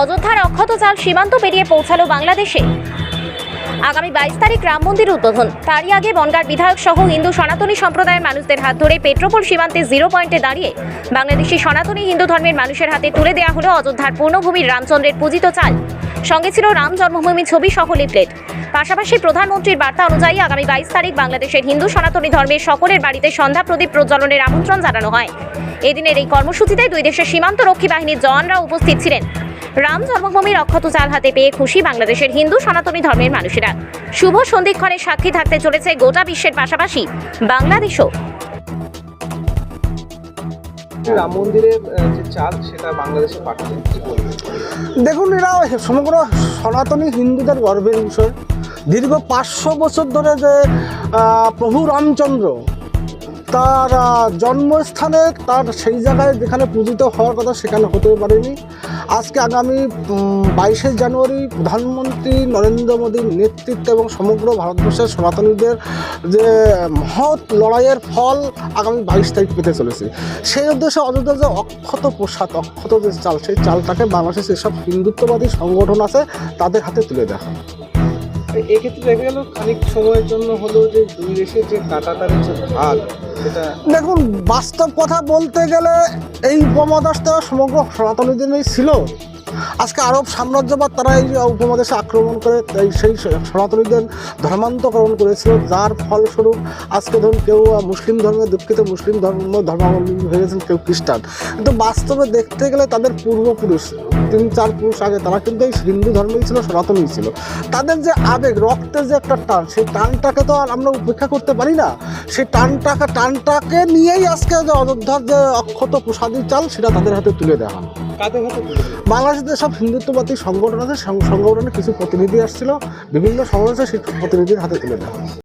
অযোধ্যার অক্ষত চাল সীমান্ত পেরিয়ে পৌঁছালো বাংলাদেশে। আগামী বাইশ তারিখ রাম মন্দির উদ্বোধন। তারই আগে বনগার বিধায়ক সহ হিন্দু সনাতনী সম্প্রদায়ের মানুষদের হাত ধরে পেট্রোপোল সীমান্তে জিরো পয়েন্টে দাঁড়িয়ে বাংলাদেশি সনাতনী হিন্দু ধর্মের মানুষের হাতে তুলে দেওয়া হলো অযোধ্যার পূর্ণভূমির রামচন্দ্রের পূজিত চাল। সঙ্গে ছিল রাম জন্মভূমি ছবি সহ লিফলেট। পাশাপাশি প্রধানমন্ত্রীর বার্তা অনুযায়ী আগামী বাইশ তারিখ বাংলাদেশের হিন্দু সনাতনী ধর্মের সকলের বাড়িতে সন্ধ্যা প্রদীপ প্রজ্বলনের আমন্ত্রণ জানানো হয়। এদিনের এই কর্মসূচিতে দুই দেশের সীমান্ত রক্ষী বাহিনীর জওয়ানরা উপস্থিত ছিলেন। রাম জন্মভূমির অক্ষত চাল হাতে পেয়ে খুশি বাংলাদেশের হিন্দু সনাতনী ধর্মের মানুষেরা। শুভ সন্ধিক্ষণের সাক্ষী থাকতে চলেছে গোটা বিশ্বের পাশাপাশি বাংলাদেশও। রাম মন্দিরের যে চাল সেটা বাংলাদেশে পাঠাবেন দেখুন এরা সমগ্র সনাতনী হিন্দুদের গর্বের বিষয়। দীর্ঘ পাঁচশো বছর ধরে যে প্রভু রামচন্দ্র তার জন্মস্থানে তার সেই জায়গায় যেখানে পূজিত হওয়ার কথা সেখানে হতে পারেনি আজকে আগামী বাইশে জানুয়ারি প্রধানমন্ত্রী নরেন্দ্র মোদীর নেতৃত্বে এবং সমগ্র ভারতবর্ষের সনাতনীদের যে মহৎ লড়াইয়ের ফল আগামী বাইশ তারিখ পেতে চলেছে সেই উদ্দেশ্যে অযোধ্যা যে অক্ষত প্রসাদ, অক্ষত যে চাল, সেই চালটাকে বাংলাদেশের যেসব হিন্দুত্ববাদী সংগঠন আছে তাদের হাতে তুলে। এ- এক্ষেত্রে দেখা গেল খানিক সময়ের জন্য হলো যে দুই দেশের যে কাটাতারের যে ভাগ দেখুন, বাস্তব কথা বলতে গেলে এই উপমহাদেশটা সমগ্র সনাতনীদেরই ছিল। আজকে আরব সাম্রাজ্যবাদ তারা এই উপমহাদেশে আক্রমণ করে সেই সনাতনীদের ধর্মান্তকরণ করেছিল, যার ফলস্বরূপ আজকে ধরুন কেউ মুসলিম ধর্মে দুঃখিত, মুসলিম ধর্ম ধর্মাবলম্বী হয়ে গেছেন কেউ খ্রিস্টান। কিন্তু বাস্তবে দেখতে গেলে তাদের পূর্বপুরুষ তিন চার পুরুষ আগে তারা কিন্তু এই হিন্দু ধর্মেই ছিল সনাতনই ছিল। তাদের যে আবেগ রক্তের যে একটা টান সেই টানটাকে তো আর আমরা উপেক্ষা করতে পারি না। সেই টানটাকে টানটাকে নিয়েই আজকে যে অযোধ্যার যে অক্ষত প্রসাদী চাল সেটা তাদের হাতে তুলে দেওয়া হয়। বাংলাদেশের যেসব হিন্দুত্ববাদী সংগঠন আছে সংগঠনের কিছু প্রতিনিধি আসছিল বিভিন্ন সমাবেশে সেই প্রতিনিধির হাতে তুলে দেওয়া